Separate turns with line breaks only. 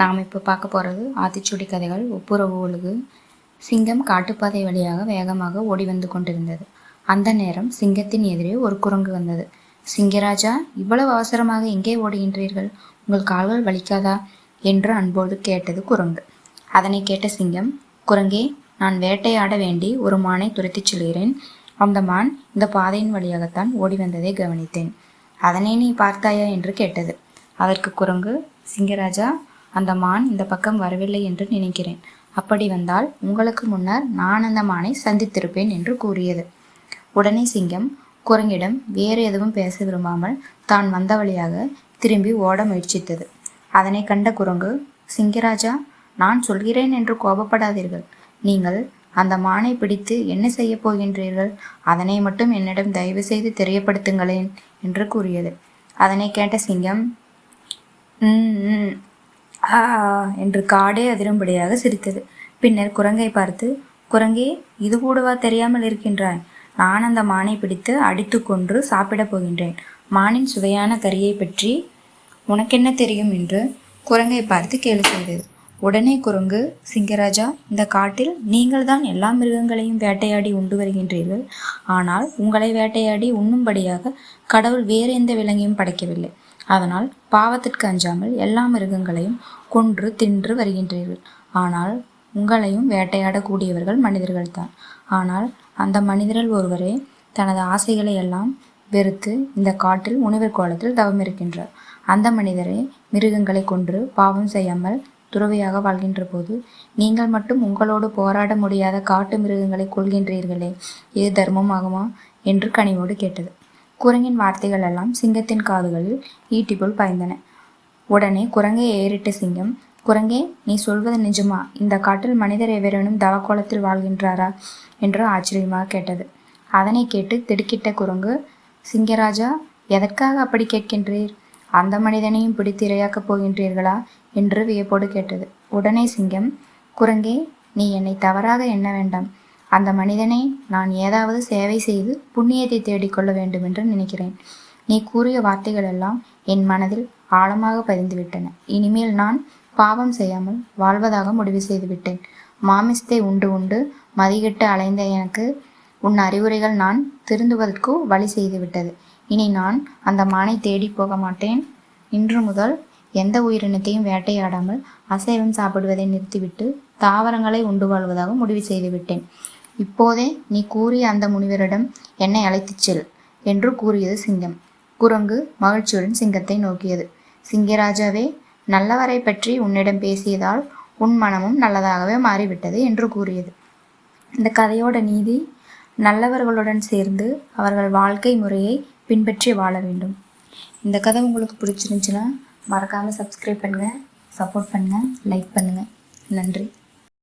நாம் இப்போ பார்க்க போகிறது ஆத்திச்சூடி கதைகள் ஒப்புரவு ஒழுகு சிங்கம் காட்டுப்பாதை வழியாக வேகமாக ஓடி வந்து கொண்டிருந்தது. அந்த நேரம் சிங்கத்தின் எதிரே ஒரு குரங்கு வந்தது. சிங்கராஜா இவ்வளவு அவசரமாக எங்கே ஓடுகின்றீர்கள்? உங்கள் கால்கள் வலிக்காதா? என்று அன்போடு கேட்டது குரங்கு. அதனை கேட்ட சிங்கம் குரங்கே நான் வேட்டையாட வேண்டி ஒரு மானை துரத்திச் செல்கிறேன். அந்த மான் இந்த பாதையின் வழியாகத்தான் ஓடி வந்ததை கவனித்தேன். அதனை நீ பார்த்தாயா? என்று கேட்டது. அதற்கு குரங்கு சிங்கராஜா அந்த மான் இந்த பக்கம் வரவில்லை என்று நினைக்கிறேன். அப்படி வந்தால் உங்களுக்கு முன்னர் நான் அந்த மானை சந்தித்திருப்பேன் என்று கூறியது. உடனே சிங்கம் குரங்கிடம் வேறு எதுவும் பேச விரும்பாமல் தான் வந்த வழியாக திரும்பி ஓட முயற்சித்தது. அதனை கண்ட குரங்கு சிங்கராஜா நான் சொல்கிறேன் என்று கோபப்படாதீர்கள். நீங்கள் அந்த மானை பிடித்து என்ன செய்ய போகின்றீர்கள்? அதனை மட்டும் என்னிடம் தயவு செய்து தெரியப்படுத்துங்களேன் என்று கூறியது. அதனை கேட்ட சிங்கம் "ம், ம், ஆ என்று காடே அதிரும்படியாக சிரித்தது. பின்னர் குரங்கை பார்த்து குரங்கே இது கூடவா தெரியாமல் இருக்கின்றாய்? நான் அந்த மானை பிடித்து அடித்து கொன்று சாப்பிடப் போகின்றேன். மானின் சுவையான கறியை பற்றி உனக்கென்ன தெரியும்? என்று குரங்கை பார்த்து கேலி செய்தது. உடனே குரங்கு சிங்கராஜா இந்த காட்டில் நீங்கள்தான் எல்லா மிருகங்களையும் வேட்டையாடி உண்டு வருகின்றீர்கள். ஆனால் உங்களை வேட்டையாடி உண்ணும்படியாக கடவுள் வேறு எந்த விலங்கையும் படைக்கவில்லை. அதனால் பாவத்திற்கு அஞ்சாமல் எல்லா மிருகங்களையும் கொன்று தின்று வருகின்றீர்கள். ஆனால் உங்களையும் வேட்டையாடக்கூடியவர்கள் மனிதர்கள்தான். ஆனால் அந்த மனிதர்கள் ஒருவரே தனது ஆசைகளை எல்லாம் வெறுத்து இந்த காட்டில் உணவர் கோலத்தில் தவம் இருக்கின்றார் அந்த மனிதரே மிருகங்களை கொன்று பாவம் செய்யாமல் துறவியாக வாழ்கின்ற போது நீங்கள் மட்டும் உங்களோடு போராட முடியாத காட்டு மிருகங்களை கொள்கின்றீர்களே இது தர்மம் ஆகுமா? என்று கனிவோடு கேட்டது. குரங்கின் வார்த்தைகள் எல்லாம் சிங்கத்தின் காதுகளில் ஈட்டிபோல் பாய்ந்தன. உடனே குரங்கை ஏறிட்ட சிங்கம் குரங்கே நீ சொல்வது நிஜமா? இந்த காட்டில் மனிதர் எவரேனும் தவக்கோலத்தில் வாழ்கின்றாரா? என்று ஆச்சரியமாக கேட்டது. அதனை கேட்டு திடுக்கிட்ட குரங்கு சிங்கராஜா எதற்காக அப்படி கேட்கின்றீர்? அந்த மனிதனையும் பிடித்து இரையாக்கப் போகின்றீர்களா? என்று வியப்போடு கேட்டது. உடனே சிங்கம் குரங்கே நீ என்னை தவறாக எண்ண வேண்டாம். அந்த மனிதனை நான் ஏதாவது சேவை செய்து புண்ணியத்தை தேடிக்கொள்ள வேண்டும் என்று நினைக்கிறேன். நீ கூறிய வார்த்தைகள் எல்லாம் என் மனதில் ஆழமாக பதிந்துவிட்டன. இனிமேல் நான் பாவம் செய்யாமல் வாழ்வதாக முடிவு செய்துவிட்டேன். மாமிசத்தை உண்டு உண்டு மதிகிட்டு அலைந்த எனக்கு உன் அறிவுரைகள் நான் திருந்துவதற்கு வழி செய்துவிட்டது. இனி நான் அந்த மானை தேடி போக மாட்டேன் இன்று முதல் எந்த உயிரினத்தையும் வேட்டையாடாமல் அசைவம் சாப்பிடுவதை நிறுத்திவிட்டு தாவரங்களை உண்டு வாழ்வதாக முடிவு செய்துவிட்டேன். இப்போதே நீ கூறிய அந்த முனிவரிடம் என்னை அழைத்துச் செல் என்று கூறியது சிங்கம். குரங்கு மகிழ்ச்சியுடன் சிங்கத்தை நோக்கியது. சிங்கராஜாவே நல்லவரை பற்றி உன்னிடம் பேசியதால் உன் மனமும் நல்லதாகவே மாறிவிட்டது என்று கூறியது. இந்த கதையோட நீதி நல்லவர்களுடன் சேர்ந்து அவர்கள் வாழ்க்கை முறையை பின்பற்றி வாழ வேண்டும். இந்த கதை உங்களுக்கு பிடிச்சிருந்துச்சுன்னா மறக்காமல் சப்ஸ்கிரைப் பண்ணுங்கள் சப்போர்ட் பண்ணுங்கள் லைக் பண்ணுங்கள் நன்றி.